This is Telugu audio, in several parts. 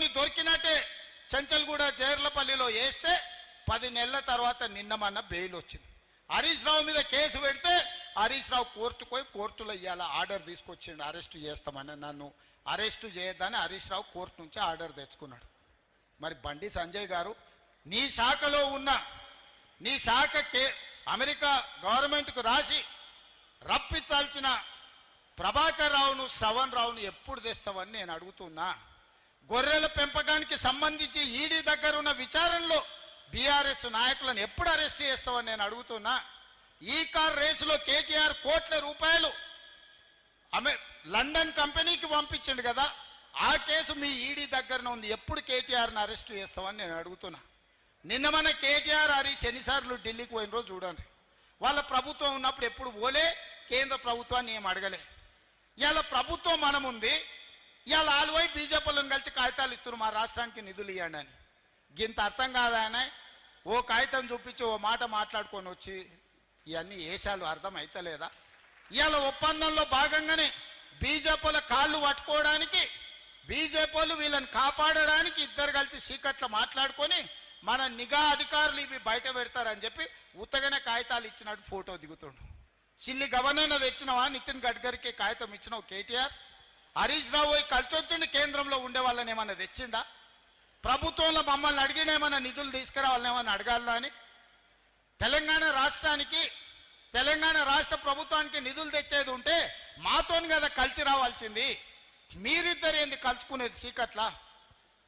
పట్టుకొని దొరికినట్టే చెంచల్గూడ జైర్లపల్లిలో వేస్తే పది నెలల తర్వాత నిన్నమన్న బెయిల్ వచ్చింది. హరీష్ రావు మీద కేసు పెడితే హరీష్ రావు కోర్టుకు పోయి కోర్టులో ఇవాళ ఆర్డర్ తీసుకొచ్చిండు అరెస్ట్ చేస్తామని నన్ను అరెస్ట్ చేయొద్దని హరీష్ రావు కోర్టు నుంచి ఆర్డర్ తెచ్చుకున్నాడు. మరి బండి సంజయ్ గారు నీ శాఖలో ఉన్న నీ శాఖ కే అమెరికా గవర్నమెంట్కు రాసి రప్పించాల్సిన ప్రభాకర్ రావును శ్రవణ్ రావును ఎప్పుడు తెస్తావని నేను అడుగుతున్నా. గొర్రెల పెంపకానికి సంబంధించి ఈడీ దగ్గర ఉన్న విచారణలో బీఆర్ఎస్ నాయకులను ఎప్పుడు అరెస్ట్ చేస్తావని నేను అడుగుతున్నా. ఈ కార్ రేసులో కేటీఆర్ కోట్ల రూపాయలు అమె లండన్ కంపెనీకి పంపించండు కదా ఆ కేసు మీ ఈడీ దగ్గర ఉంది. ఎప్పుడు కేటీఆర్ని అరెస్ట్ చేస్తామని నేను అడుగుతున్నా. నిన్న మన కేటీఆర్ హరీష్ ఎన్నిసార్లు ఢిల్లీకి పోయిన రోజు చూడండి. వాళ్ళ ప్రభుత్వం ఉన్నప్పుడు ఎప్పుడు పోలే కేంద్ర ప్రభుత్వాన్ని ఏం అడగలే. ఇలా ప్రభుత్వం మనముంది ఇవాళ ఆలువై బీజేపీలను కలిసి కాగితాలు ఇస్తున్నారు మా రాష్ట్రానికి నిధులు ఇవ్వండి అని. గింత అర్థం కాదానే ఓ కాగితం చూపించి ఓ మాట మాట్లాడుకొని వచ్చి ఇవన్నీ వేషాలు అర్థం అవుతలేదా ఇవాళ ఒప్పందంలో భాగంగానే బీజేపీల కాళ్ళు పట్టుకోవడానికి బీజేపీలు వీళ్ళని కాపాడడానికి ఇద్దరు కలిసి సీకట్లో మాట్లాడుకొని మన నిఘా అధికారులు ఇవి బయట పెడతారని చెప్పి ఉత్తగానే కాగితాలు ఇచ్చినట్టు ఫోటో దిగుతుండు. సిల్లి గవర్నర్ తెచ్చినవా? నితిన్ గడ్కరీకి కాగితం ఇచ్చినావు? కేటీఆర్? హరీష్ రావు పోయి కలిసి కేంద్రంలో ఉండే వాళ్ళని ఏమన్నా తెచ్చిండా? ప్రభుత్వంలో మమ్మల్ని అడిగిన ఏమైనా నిధులు తీసుకురావాలని ఏమన్నా అడగాలా అని? తెలంగాణ రాష్ట్రానికి తెలంగాణ రాష్ట్ర ప్రభుత్వానికి నిధులు తెచ్చేది ఉంటే మాతోని కదా కలిసి రావాల్సింది. మీరిద్దరు ఏంది కలుసుకునేది సీకట్లా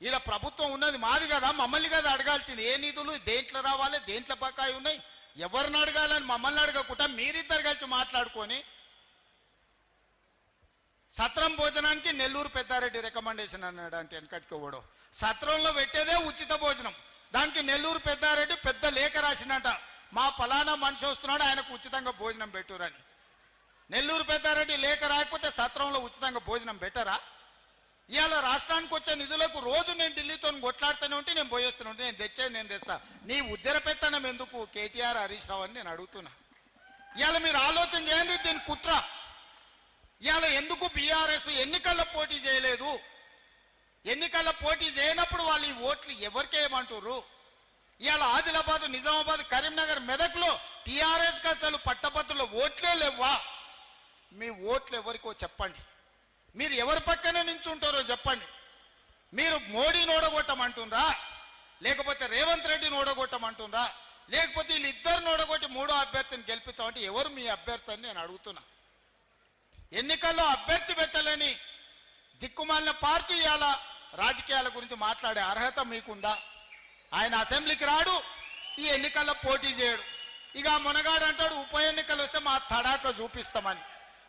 ఇలా ప్రభుత్వం ఉన్నది మాది కదా మమ్మల్ని కదా అడగాల్సింది. ఏ నిధులు దేంట్లో రావాలి దేంట్లో బకాయి ఉన్నాయి? ఎవరిని అడగాలని మమ్మల్ని అడగకుండా మీరిద్దరు కలిసి మాట్లాడుకొని సత్రం భోజనానికి నెల్లూరు పెద్దారెడ్డి రికమెండేషన్ అన్నాడు అంటే వెనకటికి వెనకట్టుకోవడు సత్రంలో పెట్టేదే ఉచిత భోజనం. దానికి నెల్లూరు పెద్దారెడ్డి పెద్ద లేఖ రాసినట మా ఫలానా మనిషి వస్తున్నాడు ఆయనకు ఉచితంగా భోజనం పెట్టురని. నెల్లూరు పెద్దారెడ్డి లేఖ రాకపోతే సత్రంలో ఉచితంగా భోజనం పెట్టరా? ఇవాళ రాష్ట్రానికి వచ్చే నిధులకు రోజు నేను ఢిల్లీతో కొట్లాడుతూనే ఉంటే నేను పోయేస్తూనే ఉంటే నేను తెచ్చేది నేను తెస్తా. నీ ఉద్దర పెత్తనం ఎందుకు? కేటీఆర్ హరీష్ రావు అని నేను అడుగుతున్నా. ఇవాళ మీరు ఆలోచన చేయండి దీని కుట్ర. ఇవాళ ఎందుకు బీఆర్ఎస్ ఎన్నికల్లో పోటీ చేయలేదు? ఎన్నికల్లో పోటీ చేయనప్పుడు వాళ్ళు ఈ ఓట్లు ఎవరికేయమంటారు ఇవాళ ఆదిలాబాద్ నిజామాబాద్ కరీంనగర్ మెదక్లో టీఆర్ఎస్కి అసలు పట్టభద్రుల ఓట్లే లేవా మీ ఓట్లు ఎవరికో చెప్పండి. మీరు ఎవరి పక్కనే నించుంటారో చెప్పండి. మీరు మోడీని ఓడగొట్టమంటుండ్రా? లేకపోతే రేవంత్ రెడ్డిని ఓడగొట్టమంటుండ్రా? లేకపోతే వీళ్ళిద్దరిని ఓడగొట్టి మూడో అభ్యర్థిని గెలిపించామంటే ఎవరు మీ అభ్యర్థి అని నేను అడుగుతున్నా. ఎన్నికల్లో అభ్యర్థి పెట్టలేని దిక్కుమాలిన పార్టీ ఇవాళ రాజకీయాల గురించి మాట్లాడే అర్హత మీకుందా? ఆయన అసెంబ్లీకి రాడు ఈ ఎన్నికల్లో పోటీ చేయడు. ఇక మునగాడు అంటాడు ఉప ఎన్నికలు వస్తే మా తడాక చూపిస్తామని.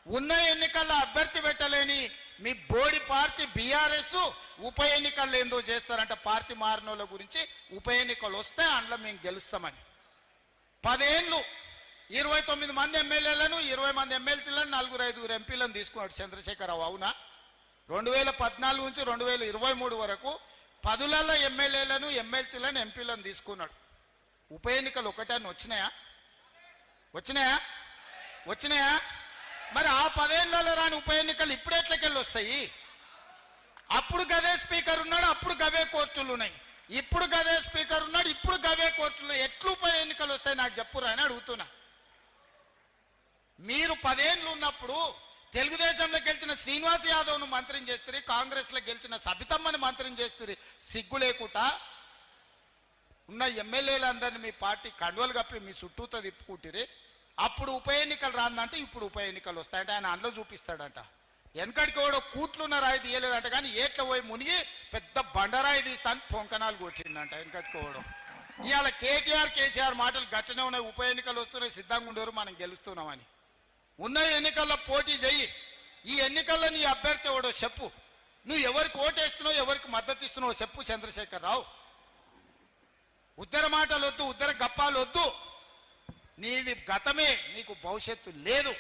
ఉన్న ఎన్నికల్లో అభ్యర్థి పెట్టలేని మీ బోడి పార్టీ బీఆర్ఎస్ ఉప ఎన్నికల్లో ఏందో చేస్తారంట పార్టీ మారిన గురించి. ఉప ఎన్నికలు వస్తే అందులో మేము గెలుస్తామని. పదేళ్ళు ఇరవై తొమ్మిది మంది ఎమ్మెల్యేలను ఇరవై మంది ఎమ్మెల్సీలను నలుగురు ఐదుగురు ఎంపీలను తీసుకున్నాడు చంద్రశేఖరరావు. అవునా? రెండు వేల పద్నాలుగు నుంచి రెండు వేల ఇరవై మూడు వరకు పదులలో ఎమ్మెల్యేలను ఎమ్మెల్సీలను ఎంపీలను తీసుకున్నాడు. ఉప ఎన్నికలు ఒకటాన్ని వచ్చినాయా? వచ్చినాయా? వచ్చినాయా? మరి ఆ పదేళ్ళలో రాని ఉప ఎన్నికలు ఇప్పుడు ఎట్లకెళ్ళి వస్తాయి? అప్పుడు గదే స్పీకర్ ఉన్నాడు అప్పుడు గవే కోర్టులు ఉన్నాయి. ఇప్పుడు గదే స్పీకర్ ఉన్నాడు ఇప్పుడు గవే కోర్టులు ఎట్లు ఉప ఎన్నికలు వస్తాయి నాకు చెప్పురా అని అడుగుతున్నా. మీరు పదేళ్ళు ఉన్నప్పుడు తెలుగుదేశంలో గెలిచిన శ్రీనివాస్ యాదవ్ను మంత్రిని చేస్తుంది కాంగ్రెస్లో గెలిచిన సబితమ్మని మంత్రిని చేస్తుంది సిగ్గు లేకుండా ఉన్న ఎమ్మెల్యేలందరినీ మీ పార్టీ కండువలు కప్పి మీ చుట్టూతో తిప్పుకుంటారు అప్పుడు ఉప ఎన్నికలు రాందంటే ఇప్పుడు ఉప ఎన్నికలు వస్తాయంటే. ఆయన అందులో చూపిస్తాడంట. వెనకడికి కూడా కూట్లున్న రాయి తీయలేదంట కానీ ఏట్ల పోయి మునిగి పెద్ద బండరాయి తీస్తాను పొంకనాలు కొట్టిందంట వెనకట్టుకోవడం ఇవాళ కేటీఆర్ కేసీఆర్ మాటలు గట్టనే ఉన్నాయి. ఉప ఎన్నికలు వస్తున్నాయి. సిద్ధంగా ఉండేవారు. మనం గెలుస్తున్నామని. ఉన్న ఎన్నికల్లో పోటీ చెయ్యి ఈ ఎన్నికల్లో నీ అభ్యర్థి ఎవడో చెప్పు. నువ్వు ఎవరికి ఓటేస్తున్నావు ఎవరికి మద్దతు ఇస్తున్నావు చెప్పు చంద్రశేఖర్ రావు ఉద్దర మాటలు వద్దు ఉద్దర గప్పాలు వద్దు నీది గతమే నీకు భవిష్యత్తు లేదు.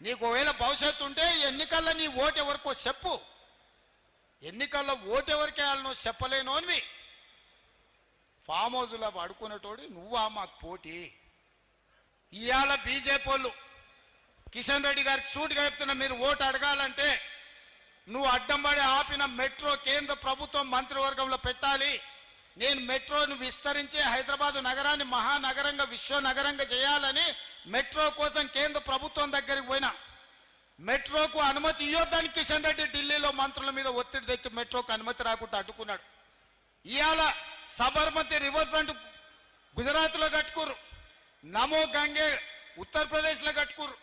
నీకు ఒకవేళ భవిష్యత్తు ఉంటే ఎన్నికల్లో నీ ఓటు ఎవరికో చెప్పు. ఎన్నికల్లో ఓటు ఎవరికి వేయాలనో చెప్పలేనోనివి ఫామ్ హౌజ్లో పడుకునేటోడి నువ్వా మాకు పోటీ. ఇవాళ బీజేపీ వాళ్ళు కిషన్ రెడ్డి గారికి సూటిగా చెప్తున్నా మీరు ఓటు అడగాలంటే నువ్వు అడ్డంబడి ఆపిన మెట్రో కేంద్ర ప్రభుత్వం మంత్రివర్గంలో పెట్టాలి. నేను మెట్రోను విస్తరించి హైదరాబాదు నగరాన్ని మహానగరంగా విశ్వ నగరంగా చేయాలని మెట్రో కోసం కేంద్ర ప్రభుత్వం దగ్గరికి పోయినా. మెట్రోకు అనుమతి ఇవ్వద్దని కిషన్ రెడ్డి ఢిల్లీలో మంత్రుల మీద ఒత్తిడి తెచ్చి మెట్రోకు అనుమతి రాకుండా అడ్డుకున్నాడు. ఇవాళ సబర్మతి రివర్ ఫ్రంట్ గుజరాత్లో కట్టుకురు నమో గంగే ఉత్తరప్రదేశ్లో కట్టుకురు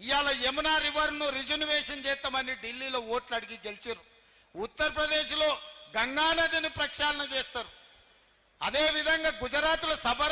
ఇవాళ యమునా రివర్ను రిజర్వేషన్ చేస్తామని ఢిల్లీలో ఓట్లు అడిగి గెలిచారు ఉత్తరప్రదేశ్లో గంగా నదిని ప్రక్షాళన చేస్తారు. అదే విధంగా గుజరాత్లో సబర్